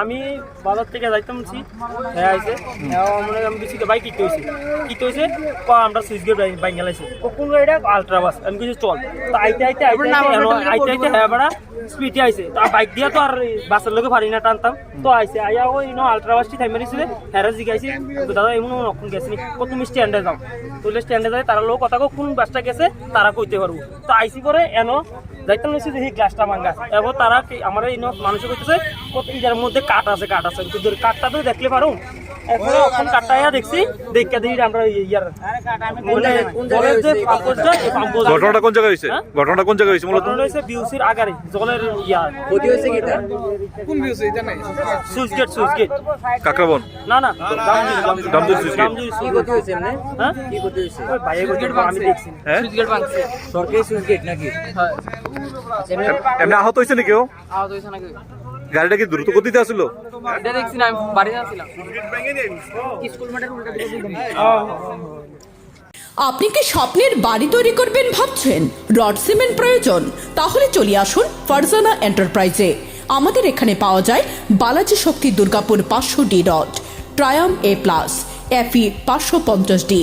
আমি বাজার থেকে যাইতাম ছি হ্যাঁ আইছে। হ্যাঁ মনে আমি কিছু বাইক কিনতে হয়েছে কিনতে হয়েছে ক আমরা সুইচ গেট বাইক গেলাইছে কোন এটা আলট্রা বাস। আমি কিছু চল। তো আইতে আইতে আইতে আইতে আইতে হ্যাঁ বেড়া স্পিডে আইছে। তো বাইক দিয়া তো আর বাসের লোকে পারি না টানতাম। তো আইছে আইয়া ওই নো আলট্রা বাসটি থাইমে নিছিলে হ্যাঁ জিগাইছে দাদা এমন কখন গেছে নি তুমি স্ট্যান্ডে যাও। তুলে স্ট্যান্ডে যায় তারা লোক কথা কোন বাসটা গেছে তারা কইতে পারব। তো আইসি পরে এনো যাইতাম যে দেখি গ্লাসটা ভাঙা এবার তারা আমার এই মানুষের মানুষে কত ইজার মধ্যে কাঠ আছে কাঠ আছে। কিন্তু কাঠটা তো দেখলে পারো এখন এখন কাঠটা দেখছি দেখে দেখি আমরা ইয়ার জলের যে পাম্পটা এই পাম্পটা ঘটনাটা কোন জায়গায় হয়েছে? হ্যাঁ? ঘটনাটা কোন জায়গায় হয়েছে মূলত? ঘটনা হয়েছে বিউসির আগারে জলের ইয়া। ক্ষতি হয়েছে কি এটা? Switch gate switch gate. Kakraban? না না switch কি ক্ষতি হয়েছে এমনি? হ্যাঁ? কি ক্ষতি হয়েছে? ওই বাইরে গেট আমি দেখছি। হ্যাঁ? সরকারি সুইচ গেট নাকি? এম- এমনি আহত হয়েছে নাকি কেউ আহত হয়েছে নাকি? গাড়িটা কি দ্রুত গতিতে আসছিল এটা দেখছি না আমি বাড়িতে আসছিলাম আপনি কি স্বপ্নের বাড়ি তৈরি করবেন ভাবছেন? রড সিমেন্ট প্রয়োজন? তাহলে চলে আসুন ফারজানা এন্টারপ্রাইজে। আমাদের এখানে পাওয়া যায় বালাজি শক্তি দুর্গাপুর পাঁচশো ডি রড ট্রায়াম এ প্লাস এফি পাঁচশো পঞ্চাশ ডি।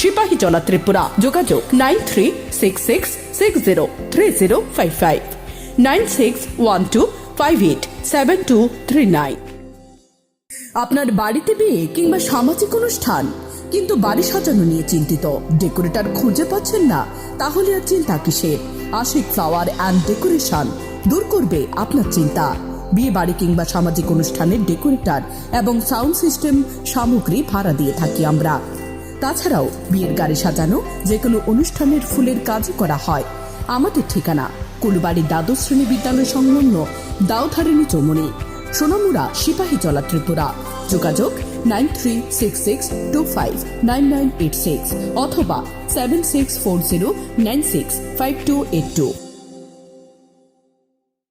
সিপাহী জলা ত্রিপুরা যোগাযোগ nine three six six six zero three zero five five nine six one two five eight seven two three nine আপনার বাড়িতে বিয়ে কিংবা সামাজিক অনুষ্ঠান, কিন্তু বাড়ি সাজানো নিয়ে চিন্তিত। ডেকোরেটর খুঁজে পাচ্ছেন না, তাহলে আর চিন্তা কিসের? আশিক ফ্লাওয়ার অ্যান্ড ডেকোরেশন দূর করবে আপনার চিন্তা। বিয়ে বাড়ি কিংবা সামাজিক অনুষ্ঠানের ডেকোরেটর এবং সাউন্ড সিস্টেম সামগ্রী ভাড়া দিয়ে থাকি আমরা। তাছাড়াও বিয়ের গাড়ি সাজানো যে কোনো অনুষ্ঠানের ফুলের কাজও করা হয়। আমাদের ঠিকানা, কুলবাড়ি দ্বাদশ শ্রেণি বিদ্যালয় সংলগ্ন দাউধারিণী চৌমনি সোনামুড়া, সিপাহী জলা ত্রিপুরা। যোগাযোগ nine three six six two five nine nine eight six অথবা seven six four zero nine six five two eight two.